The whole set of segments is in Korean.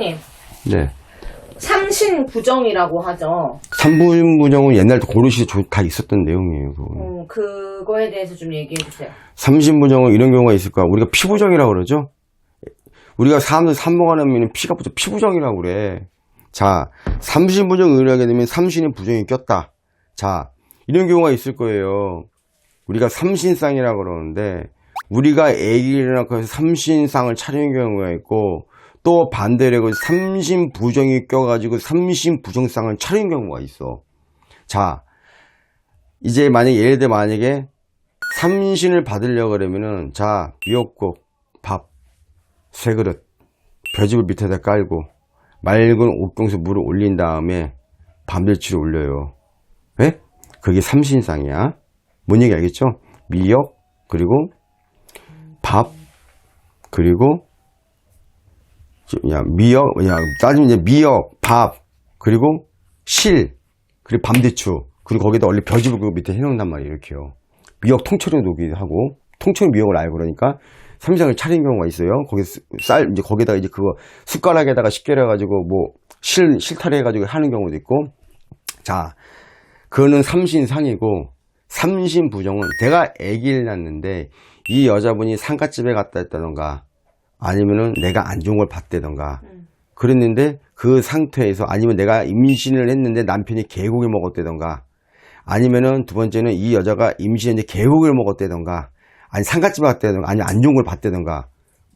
선생님, 네. 삼신부정이라고 하죠. 삼부부정은 옛날부터 고르시 다 있었던 내용이에요. 그거. 음, 그거에 대해서 좀 얘기해 주세요. 삼신부정은 이런 경우가 있을까? 우리가 피부정이라고 그러죠? 우리가 사람들 삼모하면 피가 부정, 피부정이라고 그래. 자, 삼신부정 의뢰하게 되면 삼신의 부정이 꼈다. 자, 이런 경우가 있을 거예요. 우리가 삼신상이라고 그러는데, 우리가 애기를 낳고 해서 삼신상을 차리는 경우가 있고, 또 반대로 그 삼신 부정이 껴가지고 삼신 부정상을 차리는 경우가 있어. 자, 이제 만약에 예를 들어 만약에 삼신을 받으려고 그러면은 자 미역국 밥세 그릇 벼집을 밑에다 깔고 맑은 옥경수 물을 올린 다음에 밤들치를 올려요. 예? 그게 삼신상이야. 뭔 얘기 알겠죠? 미역 그리고 밥 그리고 야 미역 야 따지면 이제 미역 밥 그리고 실 그리고 밤대추 그리고 거기다 원래 벼집을 그 밑에 해놓는단 말이에요 이렇게요. 미역 통째로 녹이기도 하고 통째로 미역을 알고 그러니까 삼상을 차린 경우가 있어요. 거기 스- 쌀 이제 거기다가 이제 그거 숟가락에다가 식결해 가지고 뭐 실 실타래 해가지고 하는 경우도 있고. 자 그거는 삼신상이고 삼신부정은 내가 아기를 낳는데 이 여자분이 상가집에 갔다 했다던가 아니면은 내가 안 좋은 걸 봤다던가. 그랬는데 그 상태에서 아니면 내가 임신을 했는데 남편이 개고기를 먹었다던가. 아니면은 두 번째는 이 여자가 임신했는데 개고기를 먹었다던가. 아니 상가집에 갔다던가. 아니면 안 좋은 걸 봤다던가.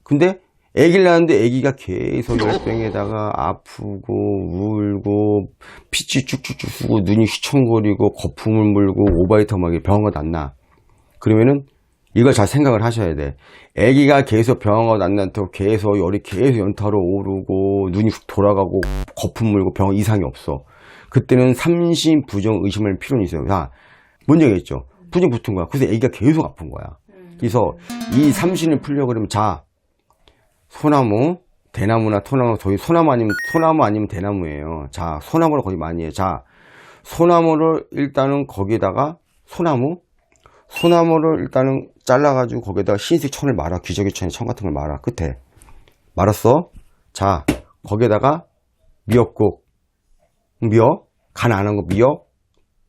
근데 애기를 낳았는데 애기가 계속 열병에다가 아프고 울고 피치 쭉쭉쭉 쓰고 눈이 휘청거리고 거품을 물고 오바이터막이 병원 가도 안 나. 그러면은 이걸 잘 생각을 하셔야 돼. 아기가 계속 병원 안 나도 계속 열이 계속 연타로 오르고 눈이 훅 돌아가고 거품 물고 병원 이상이 없어. 그때는 삼신 부정 의심할 필요는 있어요. 자, 뭔 얘기했죠? 부정 붙은 거야. 그래서 아기가 계속 아픈 거야. 그래서 이 삼신을 풀려고 그러면 자, 소나무, 대나무나 토나무, 저희 소나무 아니면, 소나무 아니면 대나무예요. 자, 소나무를 거의 많이 해요. 자, 소나무를 일단은 거기다가, 소나무? 소나무를 일단은 잘라가지고 거기다가 흰색 천을 말아. 기저귀 천에 천 같은 걸 말아. 끝에. 말았어. 자, 거기에다가 미역국. 미역? 간 안 한 거 미역?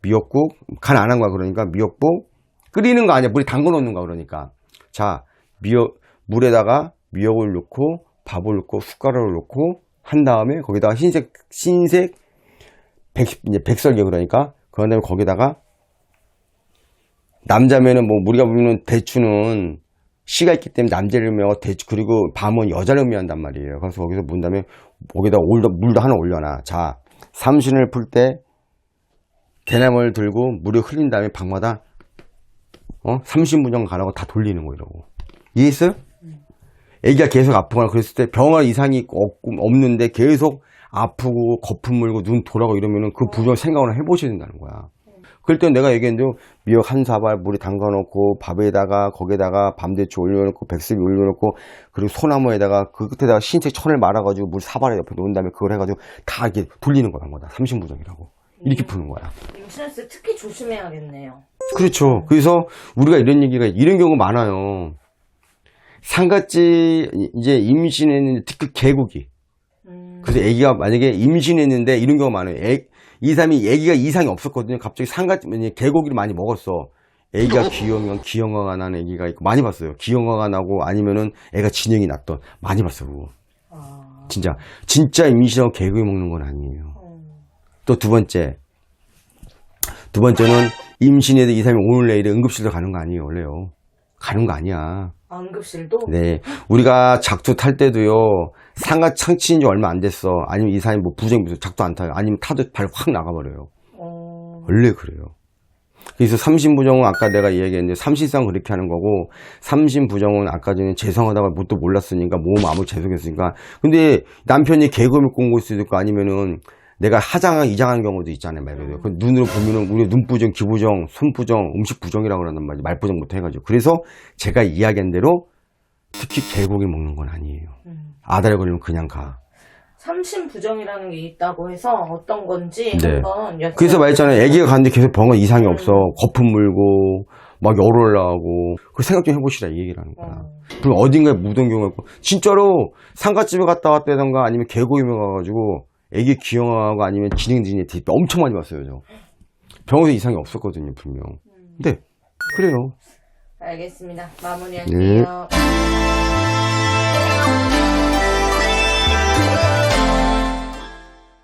미역국? 간 안 한 거야. 그러니까 미역국? 끓이는 거 아니야. 물에 담궈 놓는 거 그러니까. 자, 미역, 물에다가 미역을 넣고 밥을 넣고 숟가락을 넣고 한 다음에 거기다가 흰색 흰색 백 이제 백설기 그러니까 그런 다음에 거기다가 남자면은 뭐 우리가 보면은 대추는 씨가 있기 때문에 남자를 의미하고 대추 그리고 밤은 여자를 의미한단 말이에요. 그래서 거기서 문 다음에 거기다 올도 물도 하나 올려놔. 자 삼신을 풀때 대나무를 들고 물을 흘린 다음에 방마다 어 삼신부정 가라고 다 돌리는 거 이러고 이해했어요? 애기가 계속 아프거나 그랬을 때 병원 이상이 없- 없는데 계속 아프고 거품 물고 눈 돌아가고 이러면은 그 부정 생각을 해보셔야 된다는 거야. 그럴 때 내가 얘기했는데 미역 한 사발 물에 담가 놓고 밥에다가 거기에다가 밤대추 올려놓고 백습이 올려놓고 그리고 소나무에다가 그 끝에다가 흰색 천을 말아가지고 물 사발에 옆에 놓은 다음에 그걸 해가지고 다 이렇게 돌리는 거란 거다. 삼신부정이라고. 이렇게 푸는 거야. 임신했을 때 특히 조심해야겠네요. 그렇죠. 그래서 우리가 이런 얘기가 이런 경우 많아요. 상갓집 이제 임신했는데 특히 개고기. 음, 그래서 아기가 만약에 임신했는데 이런 경우 많아요. 애, 이 사람이 아기가 이상이 없었거든요. 갑자기 이제 개고기를 많이 먹었어. 애기가 기형형 기형아가 나는 아기가 있고 많이 봤어요. 기형아가 나고 아니면은 애가 진형이 났던 많이 봤어요. 그거. 아, 진짜 진짜 임신하고 개고기 먹는 건 아니에요. 음, 또두 번째. 두 번째는 임신해도 이 사람이 오늘 내일에 응급실로 가는 거 아니에요, 원래요. 가는 거 아니야. 아, 응급실도? 네. 우리가 작두 탈 때도요, 상가 창치인 지 얼마 안 됐어. 아니면 이 사람이 뭐 무슨 작두 안 타요. 아니면 타도 발 확 나가버려요. 어, 원래 그래요. 그래서 삼신부정은 아까 내가 얘기했는데 삼신상 그렇게 하는 거고 삼신부정은 아까 전에 죄송하다고 뭣도 몰랐으니까 몸 아무 죄송했으니까 근데 남편이 개그를 꾼 수도 있고 아니면은 내가 하장한 이장한 경우도 있잖아요 말 그대로 그 눈으로 보면은 우리 눈부정 기부정 손부정 음식부정이라고 그러는 말이지 말부정부터 해가지고 그래서 제가 이야기한 대로 특히 개고기 먹는 건 아니에요 음. 아다리 걸리면 그냥 가 삼신 부정이라는 게 있다고 해서 어떤 건지 네. 한번 여쭤 그래서 말했잖아요. 아기가 갔는데 계속 병원 이상이 없어. 거품 물고, 막 열 올라가고 그 생각 좀 해보시라 이 얘기를 하는 거야. 어. 그리고 어딘가에 묻은 경우가 있고 진짜로 상가집에 갔다 왔다던가 아니면 개고임에 가가지고 애기 기형하고 아니면 진행진이 대입 엄청 많이 봤어요 저 병원에 이상이 없었거든요 분명 근데 그래요 알겠습니다. 마무리할게요. 예.